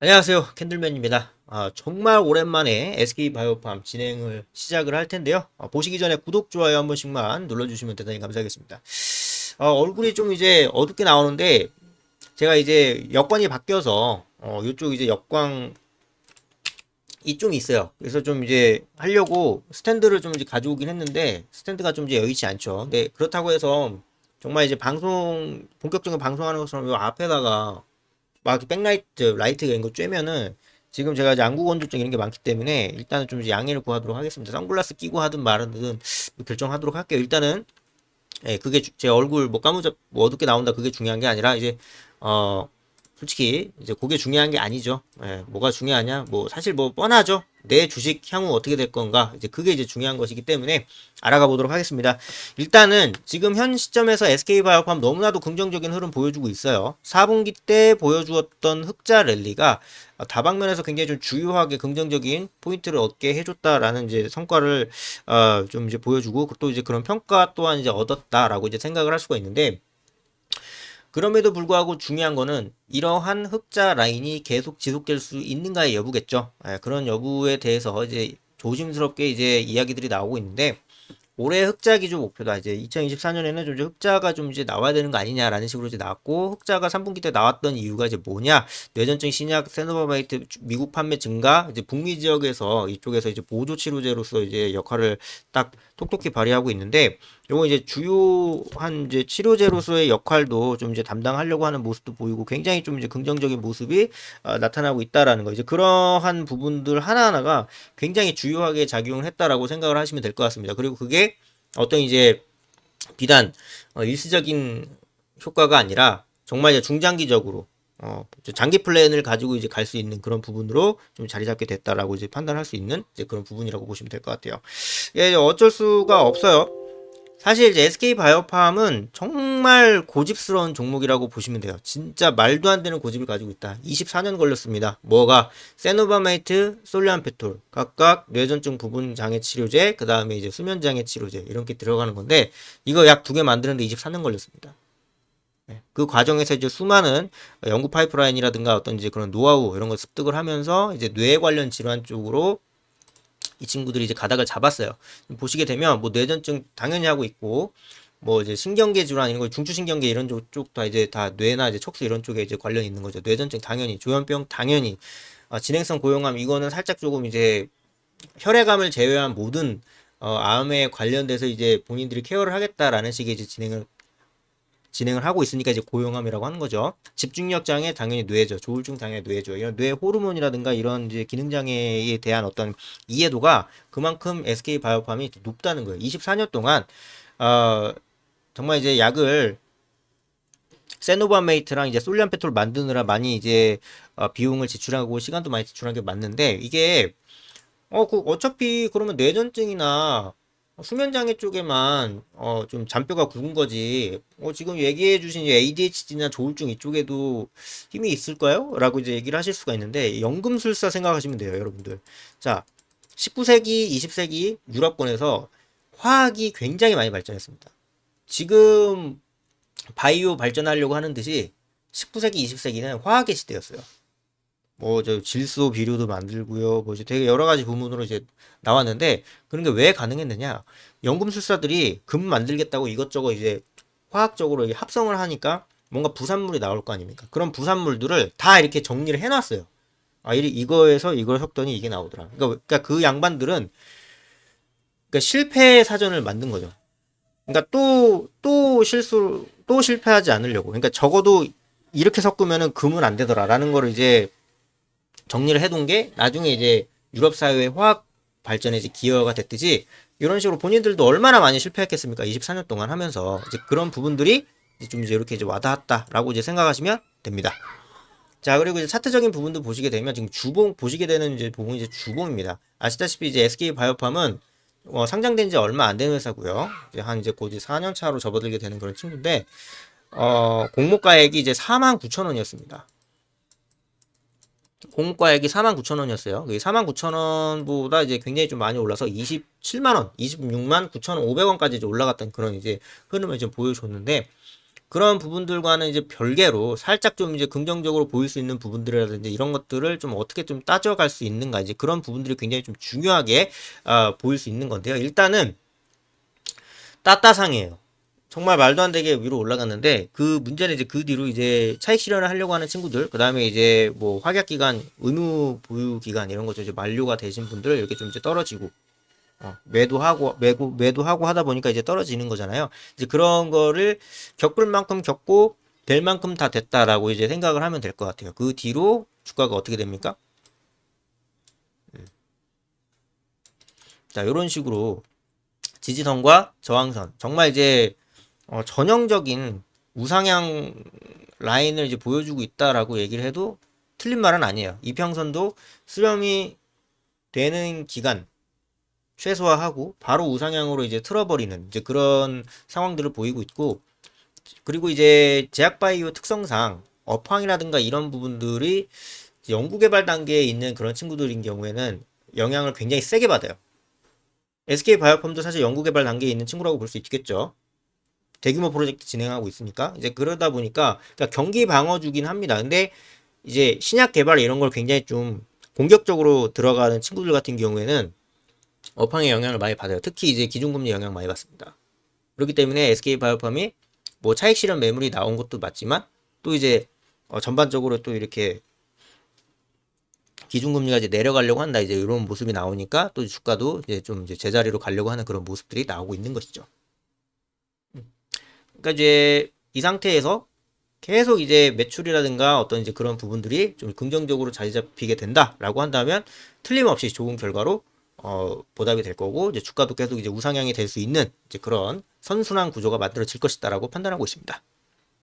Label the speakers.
Speaker 1: 안녕하세요. 캔들맨입니다. 아, 정말 오랜만에 SK 바이오팜 진행을 시작을 할 텐데요. 아, 보시기 전에 구독, 좋아요 한 번씩만 눌러주시면 대단히 감사하겠습니다. 어, 얼굴이 좀 이제 어둡게 나오는데 제가 이제 여건이 바뀌어서 어, 이쪽 이제 역광 이쪽이 있어요. 그래서 좀 이제 하려고 스탠드를 좀 이제 가져오긴 했는데 스탠드가 좀 이제 여의치 않죠. 네, 그렇다고 해서 정말 이제 방송 본격적인 방송하는 것처럼 요 앞에다가 막 백라이트, 라이트 이런 거 쬐면은 지금 제가 안구 건조증 이런 게 많기 때문에 일단은 좀 양해를 구하도록 하겠습니다. 선글라스 끼고 하든 말든 결정하도록 할게요. 일단은 예, 그게 주- 제 얼굴 뭐 까무잡 뭐 어둡게 나온다 그게 중요한 게 아니라 이제 어 솔직히 이제 그게 중요한 게 아니죠. 예, 뭐가 중요하냐? 뭐 사실 뭐 뻔하죠. 내 주식 향후 어떻게 될 건가? 이제 그게 이제 중요한 것이기 때문에 알아가 보도록 하겠습니다. 일단은 지금 현 시점에서 SK바이오팜 너무나도 긍정적인 흐름 보여주고 있어요. 4분기 때 보여주었던 흑자 랠리가 다방면에서 굉장히 좀 주요하게 긍정적인 포인트를 얻게 해줬다라는 이제 성과를 어, 좀 이제 보여주고 또 이제 그런 평가 또한 이제 얻었다라고 이제 생각을 할 수가 있는데 그럼에도 불구하고 중요한 거는 이러한 흑자 라인이 계속 지속될 수 있는가의 여부겠죠. 예, 그런 여부에 대해서 이제 조심스럽게 이제 이야기들이 나오고 있는데 올해 흑자 기준 목표다. 이제 2024년에는 좀 이제 흑자가 좀 이제 나와야 되는 거 아니냐라는 식으로 이제 나왔고 흑자가 3분기 때 나왔던 이유가 이제 뭐냐? 뇌전증 신약, 세노바마이트 미국 판매 증가, 이제 북미 지역에서 이쪽에서 이제 보조 치료제로서 이제 역할을 딱 톡톡히 발휘하고 있는데 요거 이제 주요한 이제 치료제로서의 역할도 좀 이제 담당하려고 하는 모습도 보이고 굉장히 좀 이제 긍정적인 모습이 어, 나타나고 있다라는 거. 이제 그러한 부분들 하나하나가 굉장히 주요하게 작용을 했다라고 생각을 하시면 될 것 같습니다. 그리고 그게 어떤 이제 비단 어, 일시적인 효과가 아니라 정말 이제 중장기적으로 어, 장기 플랜을 가지고 이제 갈 수 있는 그런 부분으로 좀 자리 잡게 됐다라고 이제 판단할 수 있는 이제 그런 부분이라고 보시면 될 것 같아요. 예, 어쩔 수가 없어요. 사실 이제 SK 바이오팜은 정말 고집스러운 종목이라고 보시면 돼요. 진짜 말도 안 되는 고집을 가지고 있다. 24년 걸렸습니다. 뭐가 세노바메이트, 솔리안페톨 각각 뇌전증 부분 장애 치료제, 그 다음에 이제 수면 장애 치료제 이렇게 들어가는 건데 이거 약 두 개 만드는데 24년 걸렸습니다. 네, 그 과정에서 이제 수많은 연구 파이프라인이라든가 어떤 이제 그런 노하우 이런 걸 습득을 하면서 이제 뇌 관련 질환 쪽으로 이 친구들이 이제 가닥을 잡았어요. 보시게 되면 뭐 뇌전증 당연히 하고 있고 뭐 이제 신경계 질환 이런 거 중추신경계 이런 쪽 다 이제 다 뇌나 이제 척수 이런 쪽에 이제 관련 있는 거죠. 뇌전증 당연히 조현병 당연히 아, 진행성 고용암 이거는 살짝 조금 이제 혈액암을 제외한 모든 어, 암에 관련돼서 이제 본인들이 케어를 하겠다라는 식의 이제 진행을 진행을 하고 있으니까 이제 고용암이라고 하는 거죠. 집중력 장애 당연히 뇌죠. 조울증 당연히 뇌죠. 이런 뇌 호르몬이라든가 이런 이제 기능 장애에 대한 어떤 이해도가 그만큼 SK 바이오팜이 높다는 거예요. 24년 동안 어, 정말 이제 약을 세노바메이트랑 이제 솔리안페톨 만드느라 많이 이제 어, 비용을 지출하고 시간도 많이 지출한 게 맞는데 이게 어, 그 어차피 그러면 뇌전증이나 수면장애 쪽에만 어, 좀 잔뼈가 굵은 거지. 어, 지금 얘기해 주신 ADHD나 조울증 이쪽에도 힘이 있을까요? 라고 이제 얘기를 하실 수가 있는데 연금술사 생각하시면 돼요, 여러분들. 자, 19세기, 20세기 유럽권에서 화학이 굉장히 많이 발전했습니다. 지금 바이오 발전하려고 하는 듯이 19세기, 20세기는 화학의 시대였어요. 뭐 저 질소 비료도 만들고요. 뭐 이제 되게 여러 가지 부문으로 이제 나왔는데 그런 게 왜 가능했느냐? 연금술사들이 금 만들겠다고 이것저것 이제 화학적으로 이게 합성을 하니까 뭔가 부산물이 나올 거 아닙니까? 그런 부산물들을 다 이렇게 정리를 해놨어요. 아, 이 이거에서 이걸 섞더니 이게 나오더라. 그러니까, 그러니까 그 양반들은 그러니까 실패 사전을 만든 거죠. 그러니까 또, 또 실수, 또 실패하지 않으려고. 그러니까 적어도 이렇게 섞으면은 금은 안 되더라라는 거를 이제 정리를 해둔 게 나중에 이제 유럽 사회의 화학 발전에 이제 기여가 됐듯이 이런 식으로 본인들도 얼마나 많이 실패했겠습니까? 24년 동안 하면서 이제 그런 부분들이 이제 좀 이제 이렇게 이제 와닿았다라고 이제 생각하시면 됩니다. 자, 그리고 이제 차트적인 부분도 보시게 되면 지금 주봉 보시게 되는 이제 부분이 이제 주봉입니다. 아시다시피 이제 SK 바이오팜은 어, 상장된 지 얼마 안 된 회사고요. 이제 한 이제 곧 이제 4년 차로 접어들게 되는 그런 친구인데 어, 공모가액이 이제 4만 9천 원이었습니다. 공과액이 49,000원이었어요. 49,000원보다 이제 굉장히 좀 많이 올라서 27만 원, 26만 9,500원까지 이제 올라갔던 그런 이제 흐름을 좀 보여줬는데 그런 부분들과는 이제 별개로 살짝 좀 이제 긍정적으로 보일 수 있는 부분들이라든지 이런 것들을 좀 어떻게 좀 따져갈 수 있는가 이제 그런 부분들이 굉장히 좀 중요하게 아, 보일 수 있는 건데요. 일단은 따따상이에요. 정말 말도 안 되게 위로 올라갔는데 그 문제는 이제 그 뒤로 이제 차익 실현을 하려고 하는 친구들 그 다음에 이제 뭐 확약 기간 의무 보유 기간 이런 거죠 이제 만료가 되신 분들 이렇게 좀 이제 떨어지고 어, 매도하고 매고 매도하고 하다 보니까 이제 떨어지는 거잖아요. 이제 그런 거를 겪을 만큼 겪고 될 만큼 다 됐다라고 이제 생각을 하면 될 것 같아요. 그 뒤로 주가가 어떻게 됩니까? 음. 자, 이런 식으로 지지선과 저항선 정말 이제 어, 전형적인 우상향 라인을 이제 보여주고 있다라고 얘기를 해도 틀린 말은 아니에요. 이평선도 수렴이 되는 기간 최소화하고 바로 우상향으로 이제 틀어버리는 이제 그런 상황들을 보이고 있고 그리고 이제 제약바이오 특성상 업황이라든가 이런 부분들이 연구개발 단계에 있는 그런 친구들인 경우에는 영향을 굉장히 세게 받아요. SK 바이오펌도 사실 연구개발 단계에 있는 친구라고 볼 수 있겠죠. 대규모 프로젝트 진행하고 있으니까 이제 그러다 보니까 그러니까 경기 방어주긴 합니다. 근데 이제 신약 개발 이런 걸 굉장히 좀 공격적으로 들어가는 친구들 같은 경우에는 업황에 영향을 많이 받아요. 특히 이제 기준금리 영향 많이 받습니다. 그렇기 때문에 SK 바이오팜이 뭐 차익 실현 매물이 나온 것도 맞지만 또 이제 어 전반적으로 또 이렇게 기준금리가 이제 내려가려고 한다 이제 이런 모습이 나오니까 또 주가도 이제 좀 이제 제자리로 가려고 하는 그런 모습들이 나오고 있는 것이죠. 그러니까 이제 이 상태에서 계속 이제 매출이라든가 어떤 이제 그런 부분들이 좀 긍정적으로 자리 잡히게 된다라고 한다면 틀림없이 좋은 결과로 어, 보답이 될 거고 이제 주가도 계속 이제 우상향이 될 수 있는 이제 그런 선순환 구조가 만들어질 것이다라고 판단하고 있습니다.